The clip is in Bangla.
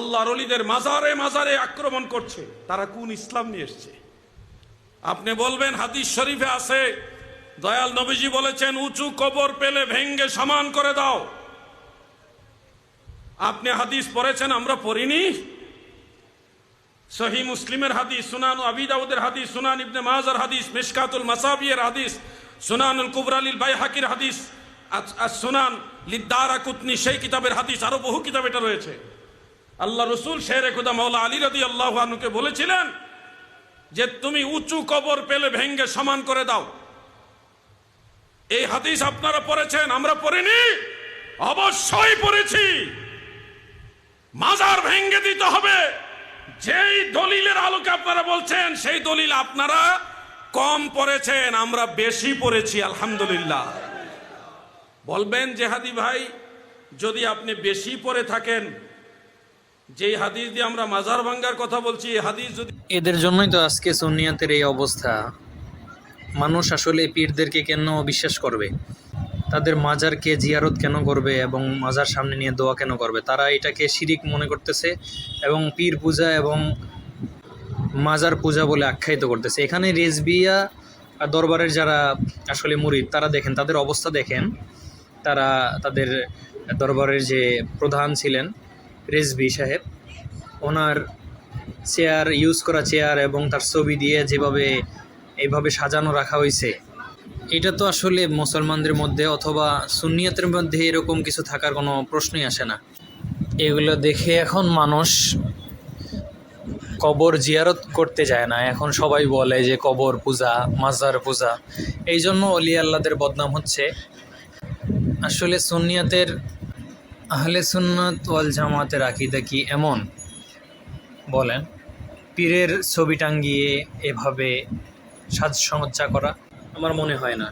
আল্লাহর অলিদের মাজারে মাজারে আক্রমণ করছে। তারা কোন ইসলাম নিয়ে এসছে? আপনি বলবেন, হাদিস শরীফে আছে, দয়াল নবীজি বলেছেন, উঁচু কবর পেলে ভেঙ্গে সমান করে দাও। আপনি হাদিস পড়েছেন, আমরা পড়িনি। সহি মুসলিমের হাদিস, সুনান আবি দাউদের হাদিস, সুনান ইবনে মাজার হাদিস, মিশকাতুল মাসাবিয়ের হাদিস, সুনানুল কুবরালিল বাইহাকির হাদিস সুনান লিদ্দারা কুতনি সেই কিতাবের হাদিস, আরও বহু কিতাব এটা রয়েছে। আল্লাহ রসুল শেরে খুদা মৌলা আলী রদি আল্লাহ আনুকে বলেছিলেন যে তুমি উঁচু কবর পেলে ভেঙ্গে সমান করে দাও। এই হাদিস আপনারা পড়েছেন, আমরা পড়িনি। অবশ্যই পড়েছি। মাজার ভেঙ্গে দিতে হবে। যেই দলিলের আলোকে আপনারা বলছেন, সেই দলিল আপনারা কম পড়েছেন, আমরা বেশি পড়েছি, আলহামদুলিল্লাহ। বলবেন জেহাদি ভাই, যদি আপনি বেশি পড়ে থাকেন যেই হাদিস দিয়ে আমরা মাজার ভাঙ্গার কথা বলছি, এই হাদিস যদি এদের জন্যই তো আজকে সুন্নিয়াতের এই অবস্থা। মানুষ আসলে পীরদেরকে কেন বিশ্বাস করবে? তাদের মাজারকে জিয়ারত কেন করবে এবং মাজার সামনে নিয়ে দোয়া কেন করবে? তারা এটাকে শিরিক মনে করতেছে এবং পীর পূজা এবং মাজার পূজা বলে আখ্যায়িত করতেছে। এখানে রেজবিয়া আর দরবারের যারা আসলে মুরিদ, তারা দেখেন, তাদের অবস্থা দেখেন। তারা তাদের দরবারের যে প্রধান ছিলেন রেজবি সাহেব। ওনার চেয়ার ইউজ করা চেয়ার এবং তার ছবি দিয়ে যেভাবে, এইভাবে সাজানো রাখা হয়েছে এটা তো আসলে মুসলমানদের মধ্যে অথবা সুন্নিয়াতের মধ্যে এরকম কিছু থাকার কোনো প্রশ্নই আসে না। এগুলো দেখে এখন মানুষ কবর জিয়ারত করতে যায় না। এখন সবাই বলে যে কবর পূজা, মাজার পূজা এই জন্য অলি আল্লাদের বদনাম হচ্ছে। আসলে সুন্নিয়াতের আহলে সুন্নত ওয়াল জামাতের আকিদা কি এমন? বলেন, পীরের ছবি টাঙ্গিয়ে এভাবে সাজসজ্জা করা আমার মনে হয় না।